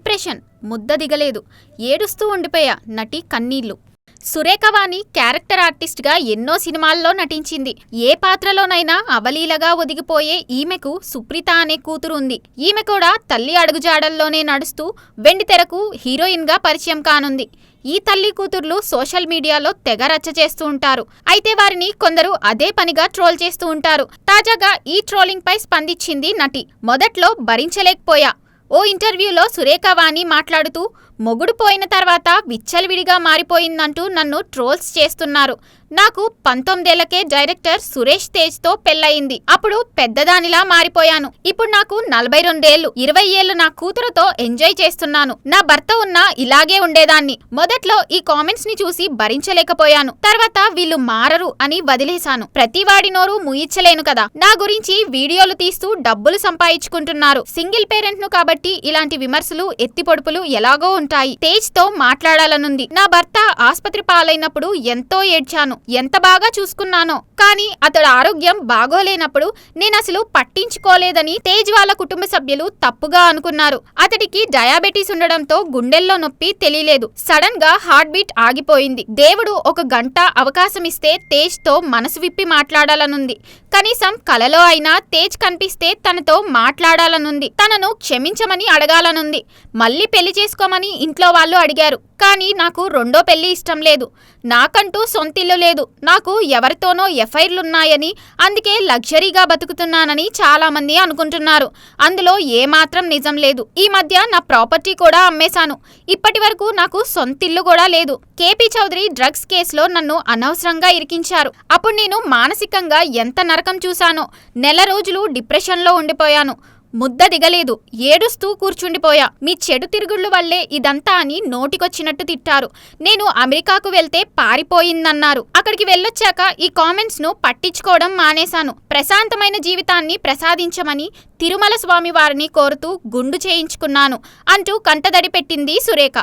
Depression ముద్ద దిగలేదు. ఏడుస్తూ ఉండిపోయా నటి కన్నీళ్ళు. సురేఖవాణి క్యారెక్టర్ ఆర్టిస్ట్గా ఎన్నో సినిమాల్లో నటించింది. ఏ పాత్రలోనైనా అవలీలగా ఒదిగిపోయే ఈమెకు సుప్రీత అనే కూతురు ఉంది. ఈమె కూడా తల్లి అడుగుజాడల్లోనే నడుస్తూ వెండితెరకు హీరోయిన్గా పరిచయం కానుంది. ఈ తల్లి కూతుర్లు సోషల్ మీడియాలో తెగ రచ్చ చేస్తూ ఉంటారు. అయితే వారిని కొందరు అదే పనిగా ట్రోల్ చేస్తూ ఉంటారు. తాజాగా ఈ ట్రోలింగ్ పై స్పందించింది నటి. మొదట్లో భరించలేకపోయా. ఓ ఇంటర్వ్యూలో సురేఖవాణి మాట్లాడుతూ మొగుడు పోయిన తర్వాత విచ్చలవిడిగా మారిపోయిందంటూ నన్ను ట్రోల్స్ చేస్తున్నారు. నాకు పంతొమ్మిదేళ్ళకే డైరెక్టర్ సురేష్ తేజ్తో పెళ్ళయింది. అప్పుడు పెద్దదానిలా మారిపోయాను. ఇప్పుడు నాకు నలభై రెండేళ్ళు ఇరవై ఏళ్ళు నా కూతురుతో ఎంజాయ్ చేస్తున్నాను. నా భర్త ఉన్నా ఇలాగే ఉండేదాన్ని. మొదట్లో ఈ కామెంట్స్ని చూసి భరించలేకపోయాను. తర్వాత వీళ్ళు మారరు అని వదిలేశాను. ప్రతివాడి నోరు ముయించలేను కదా. నా గురించి వీడియోలు తీస్తూ డబ్బులు సంపాదించుకుంటున్నారు. సింగిల్ పేరెంట్ను కాబట్టి ఇలాంటి విమర్శలు ఎత్తిపొడుపులు ఎలాగో ఉంటాయి. తేజ్తో మాట్లాడాలనుంది. నా భర్త ఆస్పత్రి పాలైనప్పుడు ఎంతో ఏడ్చాను. ఎంత బాగా చూసుకున్నానో. కానీ అతడు ఆరోగ్యం బాగోలేనప్పుడు నేనసలు పట్టించుకోలేదని తేజ్ వాళ్ళ కుటుంబ సభ్యులు తప్పుగా అనుకున్నారు. అతడికి డయాబెటీస్ ఉండడంతో గుండెల్లో నొప్పి తెలియలేదు. సడన్గా హార్ట్ బీట్ ఆగిపోయింది. దేవుడు ఒక గంట అవకాశం ఇస్తే తేజ్తో మనసు విప్పి మాట్లాడాలనుంది. కనీసం కలలో అయినా తేజ్ కనిపిస్తే తనతో మాట్లాడాలనుంది. తనను క్షమించ క్షమించమని అడగాలనుంది. మళ్ళీ పెళ్ళి చేసుకోమని ఇంట్లో వాళ్ళు అడిగారు. కానీ నాకు రెండో పెళ్ళి ఇష్టం లేదు. నాకంటూ సొంతిల్లు లేదు. నాకు ఎవరితోనో ఎఫ్ఐర్లున్నాయని అందుకే లగ్జరీగా బతుకుతున్నానని చాలామంది అనుకుంటున్నారు. అందులో ఏమాత్రం నిజం లేదు. ఈ మధ్య నా ప్రాపర్టీ కూడా అమ్మేశాను. ఇప్పటి వరకు నాకు సొంతిల్లు కూడా లేదు. కేపీ చౌదరి డ్రగ్స్ కేసులో నన్ను అనవసరంగా ఇరికించారు. అప్పుడు నేను మానసికంగా ఎంత నరకం చూశానో నెల రోజులు డిప్రెషన్లో ఉండిపోయాను. ముద్ద దిగలేదు ఏడుస్తూ కూర్చుండిపోయా. మీ చెడు తిరుగుళ్ళు వల్లే ఇదంతా అని నోటికొచ్చినట్టు తిట్టారు. నేను అమెరికాకు వెళ్తే పారిపోయిందన్నారు. అక్కడికి వెళ్ళొచ్చాక ఈ కామెంట్స్ను పట్టించుకోవడం మానేశాను. ప్రశాంతమైన జీవితాన్ని ప్రసాదించమని తిరుమల స్వామి వారిని కోరుతూ గుండు చేయించుకున్నాను అంటూ కంటదడి పెట్టింది సురేఖ.